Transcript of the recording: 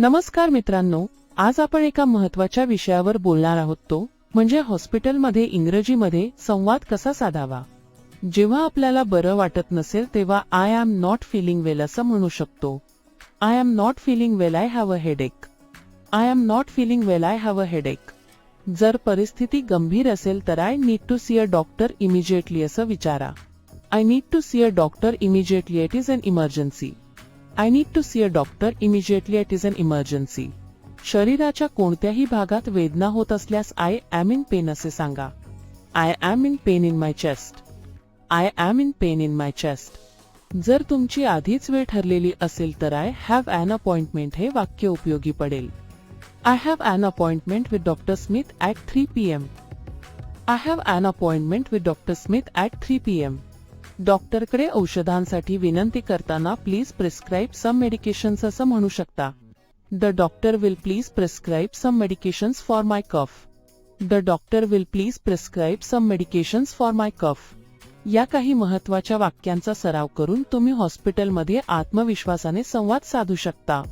नमस्कार मित्रांनो आज आपण एका महत्त्वाच्या विषयावर बोलणार आहोत तो म्हणजे हॉस्पिटलमध्ये इंग्रजीमध्ये संवाद कसा साधावा? जेव्हा आपल्याला बरं वाटत नसेल तेव्हा I am not feeling well असं म्हणू शकतो. I am not feeling well I have a headache I am not feeling well I have a headache जर परिस्थिती गंभीर असेल तर I need to see a doctor immediately असं विचारा. I need to see a doctor immediately it is an emergency I need to see a doctor immediately it is an emergency शरीराच्या कोणत्याही भागात वेदना होत असल्यास आय ॲम इन पेन असे सांगा. I am in pain in my chest I am in pain in my chest जर तुमची आधीच वेळ ठरलेली असेल तर आय हॅव अन अपॉइंटमेंट हे वाक्य उपयोगी पडेल. I have an appointment with doctor Smith at three P M I have an appointment with doctor Smith at three P M डॉक्टरकडे औषधांसाठी विनंती करताना प्लीज प्रिस्क्राईब सम मेडिकेशन्स असं म्हणू शकता. The doctor will please prescribe some medications for my cough the doctor will please prescribe some medications for my cough या काही महत्त्वाच्या वाक्यांचा सराव करून तुम्ही हॉस्पिटलमध्ये आत्मविश्वासाने संवाद साधू शकता.